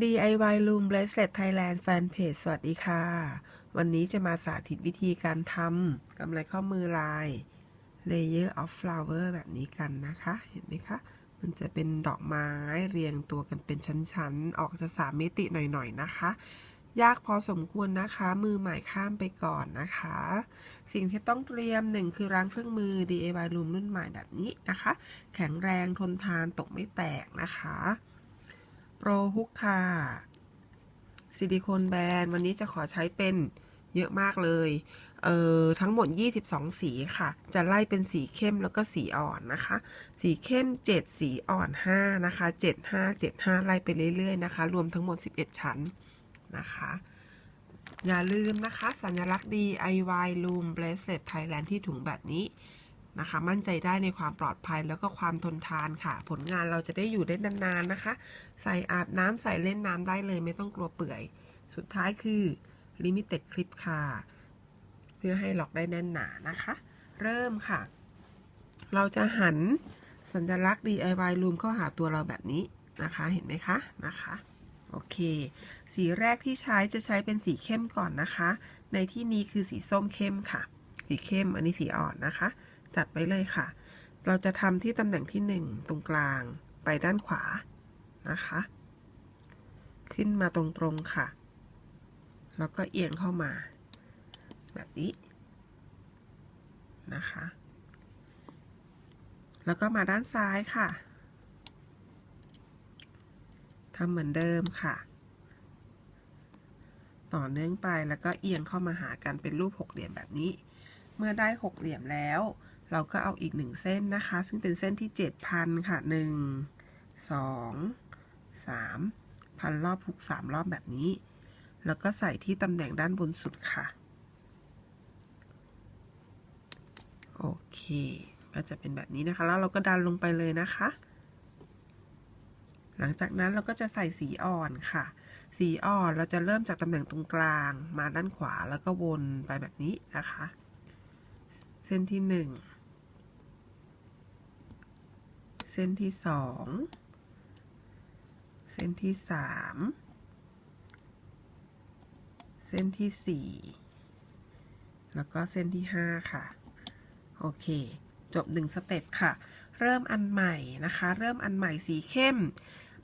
DIY Room Bracelet Thailand Fanpage สวัสดีค่ะ วันนี้จะมาสาธิตวิธีการทำกำไรข้อมือลาย Layer of Flower แบบนี้กันนะคะ เห็นไหมคะ มันจะเป็นดอกไม้เรียงตัวกันเป็นชั้นๆ ออกจะสามมิติหน่อยๆนะคะ ยากพอสมควรนะคะ มือใหม่ข้ามไปก่อนนะคะ สิ่งที่ต้องเตรียมหนึ่งคือร้างเครื่องมือ DIY Room รุ่นใหม่แบบนี้นะคะ แข็งแรงทนทานตกไม่แตกนะคะ โปรฮุกค่ะซิลิโคนแบนวันนี้จะขอใช้เป็นเยอะมากเลย เอ่อ ทั้งหมด 22 สีค่ะ จะไล่เป็นสีเข้มแล้วก็สีอ่อนนะคะ สีเข้ม 7 สีอ่อน 5 นะคะ 7 5 7 5 ไล่ไปเรื่อยๆนะคะ รวมทั้งหมด 11 ชั้นนะคะ อย่าลืมนะคะ สัญลักษณ์ DIY Room Bracelet Thailand ที่ถุงแบบนี้ นะคะ มั่นใจได้ในความปลอดภัยแล้วก็ความทนทานค่ะ ผลงานเราจะได้อยู่ได้นานๆนะคะ ใส่อาบน้ำใส่เล่นน้ำได้เลยไม่ต้องกลัวเปื่อย สุดท้ายคือ Limited Clip ค่ะ เพื่อให้ล็อกได้แน่นหนานะคะ เริ่มค่ะ เราจะหันสัญลักษณ์ DIY Room เข้าหาตัวเราแบบนี้นะคะ เห็นไหมคะนะคะโอเค สีแรกที่ใช้จะใช้เป็นสีเข้มก่อนนะคะ ในที่นี้คือสีส้มเข้มค่ะ สีเข้มอันนี้สีอ่อนนะคะ จัดไว้เลยค่ะ เราจะทำที่ตำแหน่งที่ 1 ตรงกลางไปด้านขวานะคะ ขึ้นมาตรงๆค่ะ แล้วก็เอียงเข้ามา แบบนี้นะคะ แล้วก็มาด้านซ้ายค่ะทำเหมือนเดิมค่ะ ต่อเนื่องไปแล้วก็เอียงเข้ามาหากันเป็นรูปหกเหลี่ยมแบบนี้ เมื่อได้หกเหลี่ยมแล้ว เราก็เอาอีกหนึ่งเส้นนะคะ ซึ่งเป็นเส้นที่เจ็ดพันค่ะหนึ่งสองสามพันรอบพุกสามรอบแบบนี้ แล้วก็ใส่ที่ตำแหน่งด้านบนสุดค่ะ โอเค ก็จะเป็นแบบนี้นะคะ แล้วเราก็ดันลงไปเลยนะคะ หลังจากนั้นเราก็จะใส่สีอ่อนค่ะ สีอ่อนเราจะเริ่มจากตำแหน่งตรงกลาง มาด้านขวาแล้วก็วนไปแบบนี้นะคะ เส้นที่หนึ่ง เส้นที่สอง เส้นที่สาม เส้นที่สี่ แล้วก็เส้นที่ห้าค่ะ โอเค จบหนึ่งสเต็ปค่ะ เริ่มอันใหม่นะคะ เริ่มอันใหม่สีเข้ม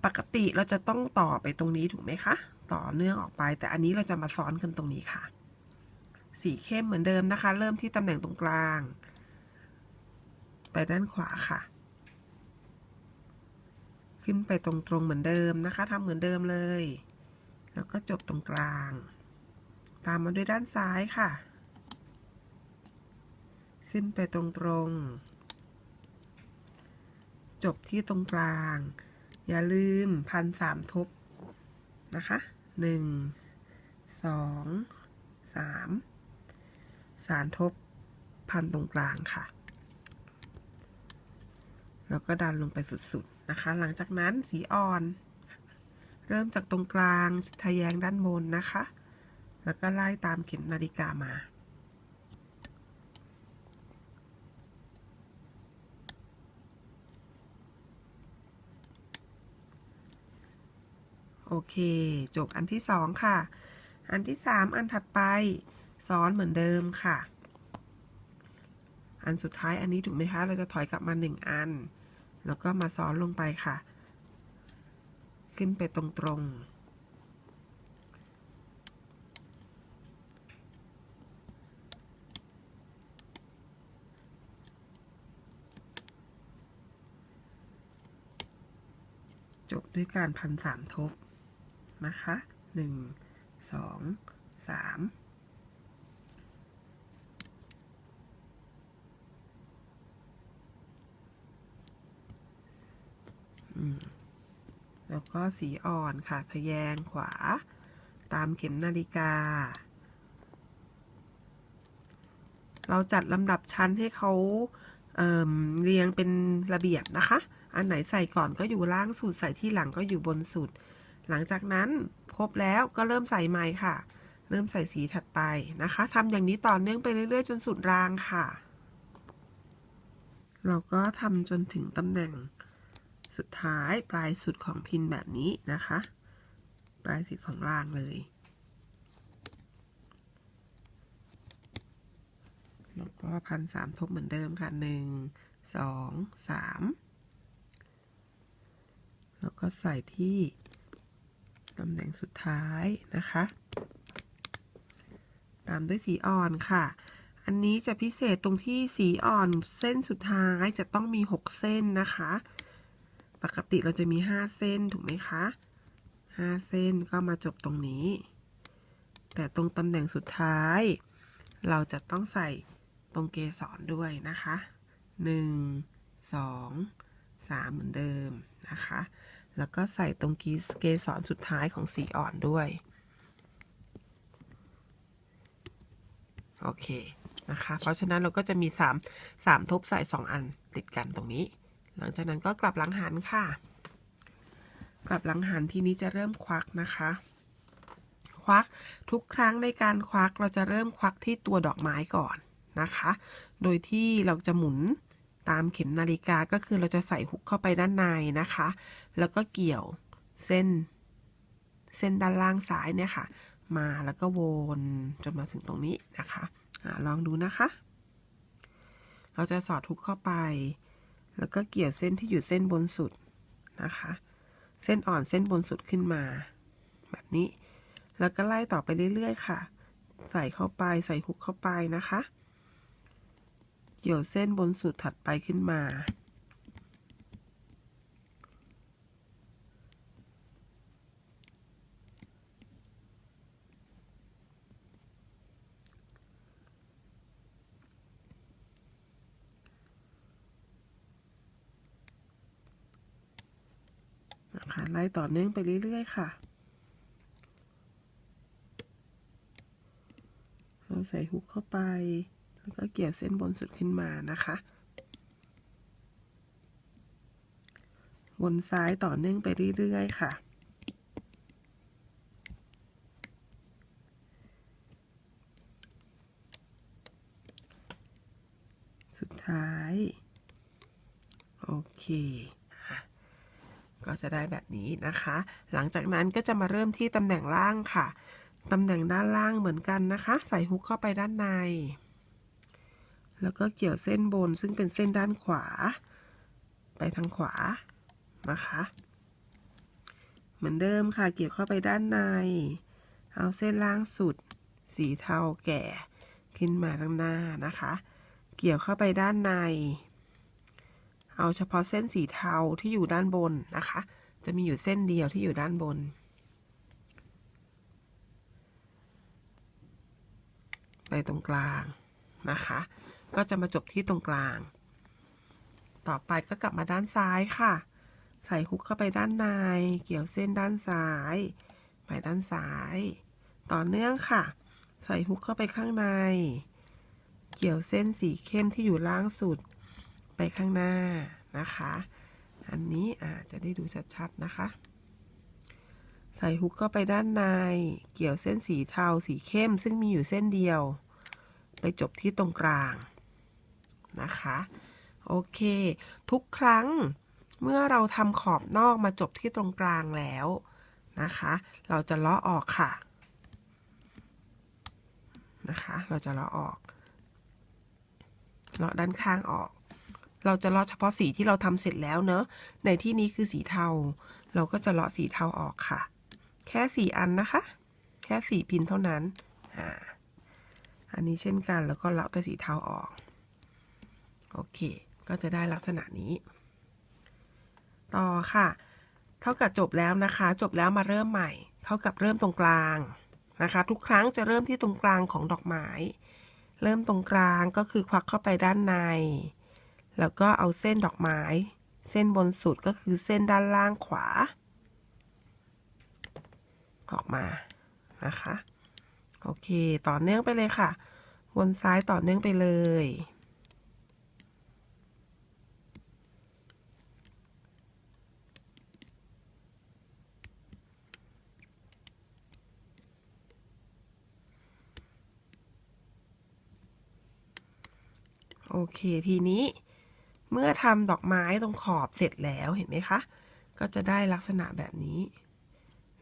ปกติเราจะต้องต่อไปตรงนี้ถูกไหมคะ ต่อเนื่องออกไป แต่อันนี้เราจะมาซ้อนกันตรงนี้ค่ะ สีเข้มเหมือนเดิมนะคะ เริ่มที่ตำแหน่งตรงกลาง ไปด้านขวาค่ะ ขึ้นไปตรงๆเหมือนเดิมนะคะทำเหมือนเดิมเลย แล้วก็จบตรงกลาง ตามมาด้วยด้านซ้ายค่ะ ขึ้นไปตรงๆ จบที่ตรงกลาง อย่าลืมพันสามทบนะคะหนึ่งสองสามสารทบพันตรงกลางค่ะ แล้วก็ดันลงไปสุดๆ นะคะ หลังจากนั้นสีอ่อน เริ่มจากตรงกลางทะแยงด้านบนนะคะ แล้วก็ไล่ตามเข็มนาฬิกามาโอเค จบอันที่สองค่ะ อันที่สามอันถัดไปซ้อนเหมือนเดิมค่ะ อันสุดท้ายอันนี้ถูกไหมคะ เราจะถอยกลับมาหนึ่งอัน แล้วก็มาซ้อนลงไปค่ะ ขึ้นไปตรงๆจบด้วยการพันสามทบ นะคะหนึ่งสองสาม แล้วก็สีอ่อนค่ะทะแยงขวา ตามเข็มนาฬิกา เราจัดลำดับชั้นให้เขาเเรียงเป็นระเบียบนะคะ อันไหนใส่ก่อนก็อยู่ล่างสุด ใส่ที่หลังก็อยู่บนสุด หลังจากนั้นครบแล้วก็เริ่มใส่ไม้ค่ะ เริ่มใส่สีถัดไปนะคะทำอย่างนี้ต่อเนื่องไปเรื่อยๆ จนสุดรางค่ะ เราก็ทำจนถึงตำแหน่ง สุดท้ายปลายสุดของพินแบบนี้นะคะ ปลายสุดของรางเลย แล้วก็พันสามทบเหมือนเดิมค่ะหนึ่งสองสามแล้วก็ใส่ที่ตำแหน่งสุดท้ายนะคะ ตามด้วยสีอ่อนค่ะ อันนี้จะพิเศษตรงที่สีอ่อนเส้นสุดท้ายจะต้องมี 6 เส้นนะคะ ปกติเราจะมี5เส้นถูกไหมคะ5เส้นก็มาจบตรงนี้ แต่ตรงตำแหน่งสุดท้าย เราจะต้องใส่ตรงเกสรด้วยนะคะ1 2 3เหมือนเดิมนะคะ แล้วก็ใส่ตรงกีเกสรสุดท้ายของสีอ่อนด้วย โอเคนะคะ เพราะฉะนั้นเราก็จะมี3 3ทบใส่2อันติดกันตรงนี้ หลังจากนั้นก็กลับหลังหันค่ะ กลับหลังหันทีนี้จะเริ่มควักนะคะ ควักทุกครั้งในการควักเราจะเริ่มควักที่ตัวดอกไม้ก่อนนะคะ โดยที่เราจะหมุนตามเข็มนาฬิกาก็คือเราจะใส่หุกเข้าไปด้านในนะคะ แล้วก็เกี่ยวเส้น เส้นด้านล่างซ้ายเนี่ยค่ะ มาแล้วก็วนจนมาถึงตรงนี้นะคะอะลองดูนะคะ เราจะสอดทุกเข้าไป แล้วก็เกี่ยวเส้นที่อยู่เส้นบนสุดนะคะ เส้นอ่อนเส้นบนสุดขึ้นมา แบบนี้ แล้วก็ไล่ต่อไปเรื่อย ๆ ค่ะ ใส่เข้าไปใส่หุกเข้าไปนะคะ เกี่ยวเส้นบนสุดถัดไปขึ้นมา ไล่ต่อเนื่องไปเรื่อย ๆ ค่ะ เราใส่ฮุกเข้าไป แล้วก็เกี่ยวเส้นบนสุดขึ้นมานะคะวนซ้ายต่อเนื่องไปเรื่อย ๆ ค่ะ สุดท้าย โอเค ก็จะได้แบบนี้นะคะ หลังจากนั้นก็จะมาเริ่มที่ตำแหน่งล่างค่ะ ตำแหน่งด้านล่างเหมือนกันนะคะ ใส่ฮุกเข้าไปด้านใน แล้วก็เกี่ยวเส้นบนซึ่งเป็นเส้นด้านขวา ไปทางขวานะคะ เหมือนเดิมค่ะ เกี่ยวเข้าไปด้านใน เอาเส้นล่างสุด สีเทาแก่ ขึ้นมาด้านหน้านะคะ เกี่ยวเข้าไปด้านใน เอาเฉพาะเส้นสีเทาที่อยู่ด้านบนนะคะ จะมีอยู่เส้นเดียวที่อยู่ด้านบน ไปตรงกลางนะคะ ก็จะมาจบที่ตรงกลาง ต่อไปก็กลับมาด้านซ้ายค่ะ ใส่ฮุกเข้าไปด้านใน เกี่ยวเส้นด้านซ้าย ไปด้านซ้าย ต่อเนื่องค่ะ ใส่ฮุกเข้าไปข้างใน เกี่ยวเส้นสีเข้มที่อยู่ล่างสุด ไปข้างหน้านะคะ อันนี้อาจจะได้ดูชัดๆนะคะ ใส่ฮุกเข้าไปด้านใน เกี่ยวเส้นสีเทาสีเข้ม ซึ่งมีอยู่เส้นเดียว ไปจบที่ตรงกลางนะคะ โอเค ทุกครั้งเมื่อเราทำขอบนอกมาจบที่ตรงกลางแล้วนะคะ เราจะเลาะออกค่ะนะคะ เราจะเลาะออกเลาะด้านข้างออก เราจะเลาะเฉพาะสีที่เราทำเสร็จแล้วเนอะ ในที่นี้คือสีเทา เราก็จะเลาะสีเทาออกค่ะ แค่สี่อันนะคะ แค่สี่พินเท่านั้น อ่า อันนี้เช่นกันแล้วก็เลาะแตัวสีเทาออก โอเค ก็จะได้ลักษณะนี้ ต่อค่ะ เท่ากับจบแล้วนะคะ จบแล้วมาเริ่มใหม่ เท่ากับเริ่มตรงกลางนะคะ ทุกครั้งจะเริ่มที่ตรงกลางของดอกไม้ เริ่มตรงกลางก็คือควักเข้าไปด้านใน แล้วก็เอาเส้นดอกไม้ เส้นบนสุดก็คือเส้นด้านล่างขวา ออกมานะคะ โอเค ต่อเนื่องไปเลยค่ะ วนซ้ายต่อเนื่องไปเลย โอเค ทีนี้ เมื่อทำดอกไม้ตรงขอบเสร็จแล้วเห็นไหมคะ ก็จะได้ลักษณะแบบนี้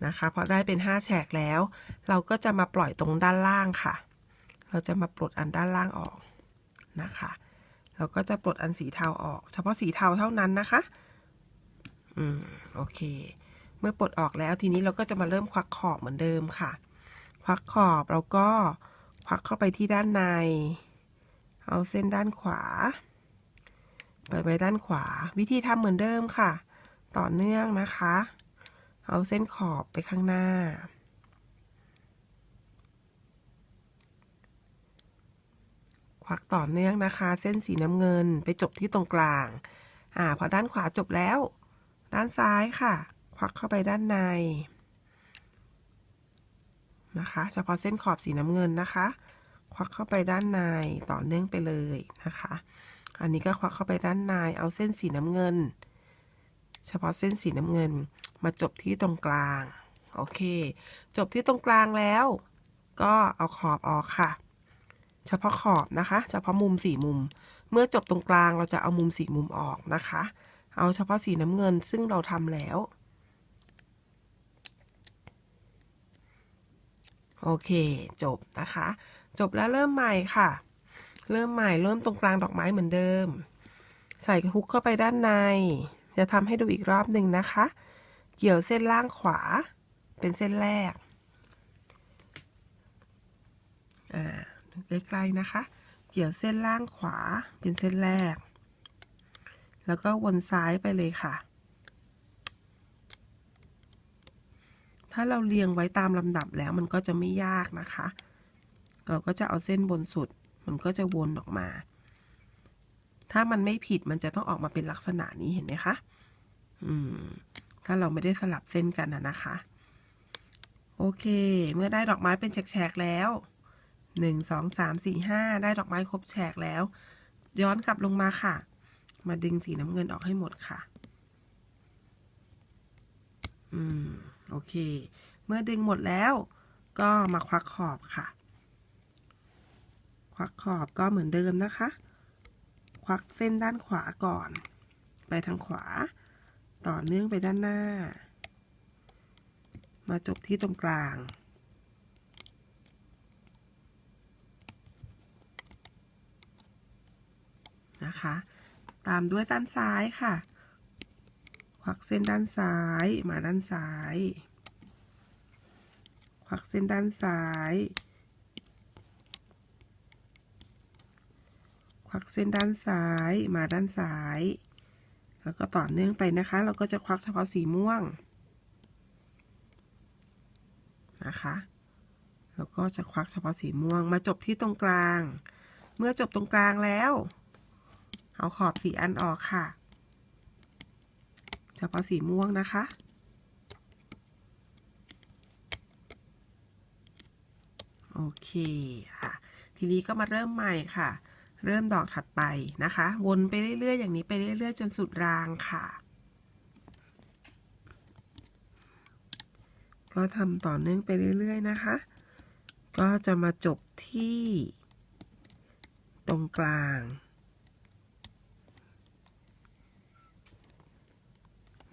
นะคะพอได้เป็น 5 แฉกแล้ว เราก็จะมาปล่อยตรงด้านล่างค่ะ เราจะมาปลดอันด้านล่างออกนะคะ เราก็จะปลดอันสีเทาออก เฉพาะสีเทาเท่านั้นนะคะ อืมโอเค เมื่อปลดออกแล้วทีนี้เราก็จะมาเริ่มควักขอบเหมือนเดิมค่ะ ควักขอบเราก็ควักเข้าไปที่ด้านใน เอาเส้นด้านขวา ไปไว้ด้านขวา วิธีทำเหมือนเดิมค่ะ ต่อเนื่องนะคะ เอาเส้นขอบไปข้างหน้า ควักต่อเนื่องนะคะ เส้นสีน้ำเงินไปจบที่ตรงกลาง อ่า พอด้านขวาจบแล้ว ด้านซ้ายค่ะ ควักเข้าไปด้านใน นะคะ เฉพาะเส้นขอบสีน้ำเงินนะคะ ควักเข้าไปด้านในต่อเนื่องไปเลยนะคะ อันนี้ก็ควักเข้าไปด้านในเอาเส้นสีน้ำเงิน เฉพาะเส้นสีน้ำเงินมาจบที่ตรงกลาง โอเค จบที่ตรงกลางแล้ว ก็เอาขอบออกค่ะ เฉพาะขอบนะคะ เฉพาะมุมสี่มุม เมื่อจบตรงกลางเราจะเอามุมสี่มุมออกนะคะ เอาเฉพาะสีน้ำเงินซึ่งเราทำแล้ว โอเค จบนะคะ จบแล้วเริ่มใหม่ค่ะ เริ่มใหม่เริ่มตรงกลางดอกไม้เหมือนเดิม ใส่ฮุกเข้าไปด้านใน จะทำให้ดูอีกรอบหนึ่งนะคะ เกี่ยวเส้นล่างขวา เป็นเส้นแรก อ่าใกล้ๆนะคะ เกี่ยวเส้นล่างขวาเป็นเส้นแรก แล้วก็วนซ้ายไปเลยค่ะ ถ้าเราเรียงไว้ตามลำดับแล้วมันก็จะไม่ยากนะคะ เราก็จะเอาเส้นบนสุด มันก็จะวนออกมา ถ้ามันไม่ผิดมันจะต้องออกมาเป็นลักษณะนี้เห็นไหมคะ อืม ถ้าเราไม่ได้สลับเส้นกันนะนะคะ โอเค เมื่อได้ดอกไม้เป็นแฉกๆแล้วหนึ่งสองสามสี่ห้าได้ดอกไม้ครบแฉกแล้ว ย้อนกลับลงมาค่ะ มาดึงสีน้ำเงินออกให้หมดค่ะ อืม โอเค เมื่อดึงหมดแล้ว ก็มาควักขอบค่ะ ควักขอบก็เหมือนเดิมนะคะ ควักเส้นด้านขวาก่อน ไปทางขวา ต่อเนื่องไปด้านหน้า มาจบที่ตรงกลาง นะคะ ตามด้วยด้านซ้ายค่ะ ควักเส้นด้านซ้ายมาด้านซ้าย ควักเส้นด้านซ้าย ควักเส้นด้านซ้ายมาด้านซ้าย แล้วก็ต่อเนื่องไปนะคะ เราก็จะควักเฉพาะสีม่วงนะคะแล้วก็จะควักเฉพาะสีม่วงมาจบที่ตรงกลาง เมื่อจบตรงกลางแล้ว เอาขอบสีอันออกค่ะ เฉพาะสีม่วงนะคะ โอเคค่ะ ทีนี้ก็มาเริ่มใหม่ค่ะ เริ่มดอกถัดไปนะคะ วนไปเรื่อยๆ อย่างนี้ไปเรื่อยๆ จนสุดรางค่ะ ก็ทำต่อเนื่องไปเรื่อยๆ นะคะ ก็จะมาจบที่ ตรงกลาง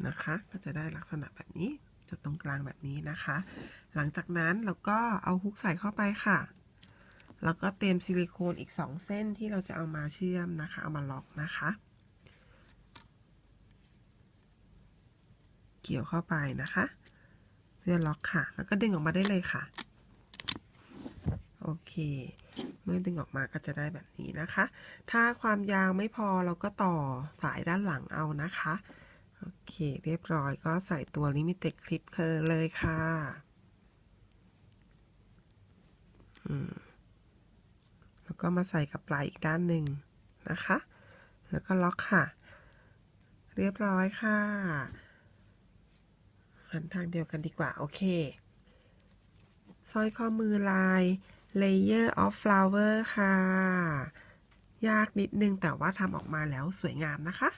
นะคะ ก็จะได้ลักษณะแบบนี้ จบตรงกลางแบบนี้นะคะ หลังจากนั้นเราก็เอาฮุกใส่เข้าไปค่ะ แล้วก็เตรียมซิลิโคนอีก 2 เส้นที่เราจะเอามาเชื่อมนะคะ เอามาล็อกนะคะ เกี่ยวเข้าไปนะคะ เพื่อล็อกค่ะ แล้วก็ดึงออกมาได้เลยค่ะ โอเค เมื่อดึงออกมาก็จะได้แบบนี้นะคะ ถ้าความยาวไม่พอเราก็ต่อสายด้านหลังเอานะคะ โอเคเรียบร้อยก็ใส่ตัว Limited Clip เคอเลยค่ะ อืม ก็มาใส่กับปลายอีกด้านหนึ่งนะคะ แล้วก็ล็อกค่ะ เรียบร้อยค่ะ หันทางเดียวกันดีกว่า โอเคสร้อยข้อมือลาย Layer of Flower ค่ะ ยากนิดนึงแต่ว่าทำออกมาแล้วสวยงามนะคะ